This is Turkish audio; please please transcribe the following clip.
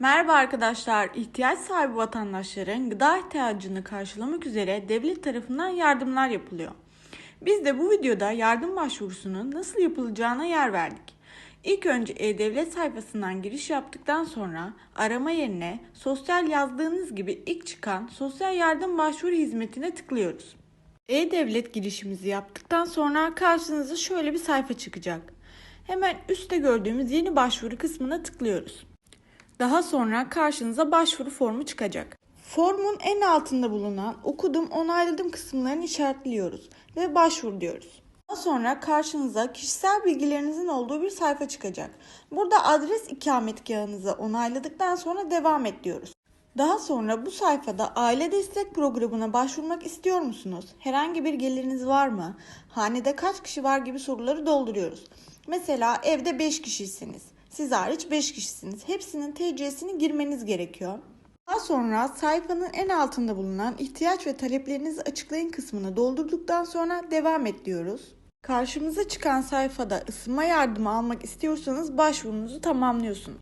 Merhaba arkadaşlar. İhtiyaç sahibi vatandaşların gıda ihtiyacını karşılamak üzere devlet tarafından yardımlar yapılıyor. Biz de bu videoda yardım başvurusunun nasıl yapılacağına yer verdik. İlk önce E-Devlet sayfasından giriş yaptıktan sonra arama yerine sosyal yazdığınız gibi ilk çıkan sosyal yardım başvuru hizmetine tıklıyoruz. E-Devlet girişimizi yaptıktan sonra karşınıza şöyle bir sayfa çıkacak. Hemen üstte gördüğümüz yeni başvuru kısmına tıklıyoruz. Daha sonra karşınıza başvuru formu çıkacak. Formun en altında bulunan okudum onayladım kısımlarını işaretliyoruz ve başvur diyoruz. Daha sonra karşınıza kişisel bilgilerinizin olduğu bir sayfa çıkacak. Burada adres ikametgahınızı onayladıktan sonra devam et diyoruz. Daha sonra bu sayfada aile destek programına başvurmak istiyor musunuz? Herhangi bir geliriniz var mı? Hanede kaç kişi var gibi soruları dolduruyoruz. Mesela evde 5 kişisiniz. Siz hariç 5 kişisiniz. Hepsinin TC'sini girmeniz gerekiyor. Daha sonra sayfanın en altında bulunan ihtiyaç ve taleplerinizi açıklayın kısmını doldurduktan sonra devam et diyoruz. Karşımıza çıkan sayfada ısınma yardımı almak istiyorsanız başvurunuzu tamamlıyorsunuz.